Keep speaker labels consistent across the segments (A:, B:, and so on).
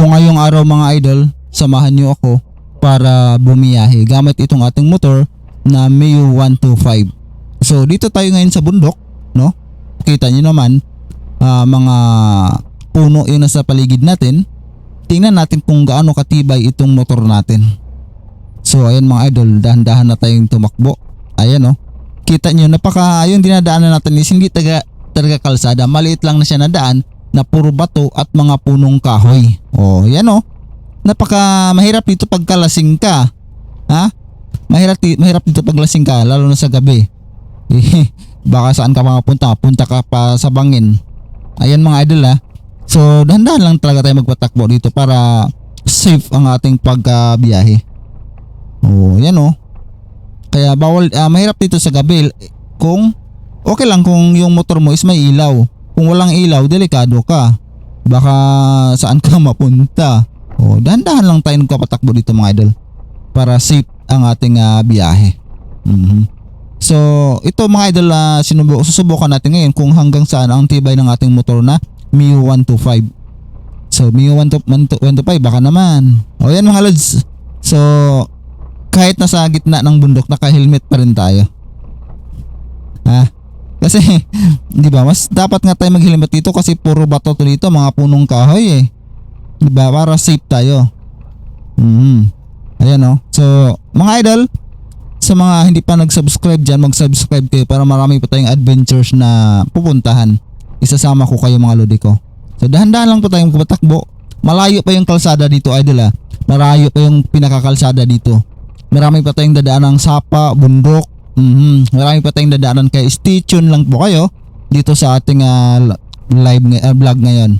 A: So ngayong araw mga idol, samahan niyo ako para bumiyahe gamit itong ating motor na Mio 125. So dito tayo ngayon sa bundok, no? Kita niyo naman ah, mga puno yung nasa paligid natin. Tingnan natin kung gaano katibay itong motor natin. So ayan mga idol, dahan-dahan na tayong tumakbo. Ayan oh. Kita niyo napaka yung dinadaanan natin is hindi taga talaga kalsada. Maliit lang na siya na daan na puro bato at mga punong kahoy. Oh, yan oh. Napaka mahirap dito pag kalasing ka. Ha? Mahirap, mahirap dito pag lasing ka lalo na sa gabi. Baka saan ka makapunta? Punta ka pa sa bangin. Ayan mga idol ha. So dahan-dahan lang talaga tayo magpatakbo dito para safe ang ating pagkabiyahe. Oh, yan oh. Kaya bawal ah, mahirap dito sa gabi kung okay lang kung yung motor mo is may ilaw. Kung walang ilaw, delikado ka. Baka saan ka mapunta. Oh, dahan-dahan lang tayo nagpapatakbo dito mga idol para safe ang ating ah, biyahe. Mhm. So, ito mga idol, ah, sinubu- susubukan natin ngayon kung hanggang saan ang tibay ng ating motor na Mio 125. So, Mio 125 baka naman. O yan mga lods. So, kahit nasa gitna ng bundok, naka-helmet pa rin tayo. Kasi, di ba, mas dapat nga tayo mag-helmet dito kasi puro bato to dito, mga punong kahoy eh. Di ba, para safe tayo. Mhm. Ayan oh. So, mga idol, sa mga hindi pa nag-subscribe dyan, mag-subscribe kayo para marami pa tayong adventures na pupuntahan. Isasama ko kayo mga lodi ko. So dahan-dahan lang po tayong patakbo. Malayo pa yung kalsada dito idol ah. Malayo pa yung pinakakalsada dito. Marami pa tayong dadaan ng sapa, bundok. Mhm. Marami pa tayong dadaanan kaya stay tuned lang po kayo dito sa ating ah, live ah, vlog ngayon.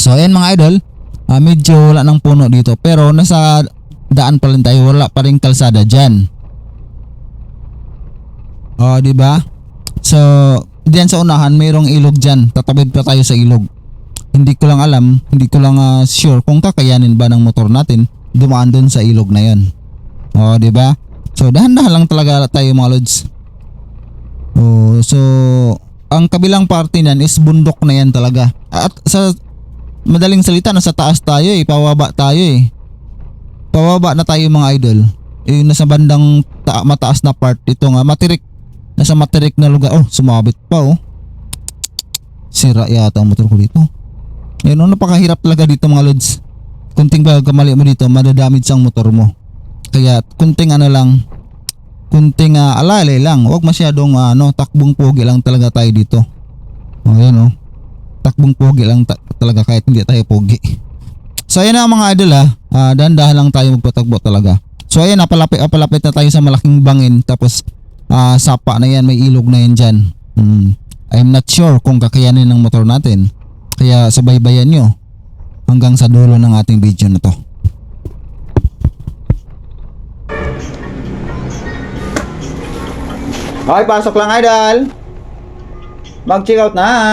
A: So ayan mga idol, ah, medyo wala ng puno dito pero nasa daan pa rin tayo, wala pa rin kalsada diyan. Oh, di ba? So, diyan sa unahan mayroong ilog diyan. Tatawid pa tayo sa ilog. Hindi ko lang alam, hindi ko lang ah, sure kung kakayanin ba ng motor natin dumaan doon sa ilog na 'yon. Oh, di ba? So, dahan-dahan lang talaga tayo mga lods. Oh, so ang kabilang parte niyan is bundok na yan talaga. At sa madaling salita, nasa taas tayo eh, pababa tayo eh. Pababa na tayo mga idol. Eh, nasa bandang ta- mataas na part ito nga, matirik. Nasa matirik na lugar. Oh, sumabit pa oh. Sira yata ang motor ko dito. Ayun, oh, napakahirap talaga dito mga lods. Kunting pagkamali mo dito, madadamage ang motor mo. Kaya kunting ano lang, kunting uh, alalay lang. Huwag masyadong ah, ano, takbong pogi lang talaga tayo dito. Oh, yan oh. Takbong pogi lang ta- talaga kahit hindi tayo pogi. So ayan na mga idol ha. Ah, dahan-dahan lang tayo magpatakbo talaga. So ayan napalapit napalapit na tayo sa malaking bangin tapos ah, sapa na yan, may ilog na yan dyan. Hmm. I'm not sure kung kakayanin ng motor natin. Kaya subaybayan nyo hanggang sa dulo ng ating video na to. Okay, pasok lang idol. Mag-check out na ha.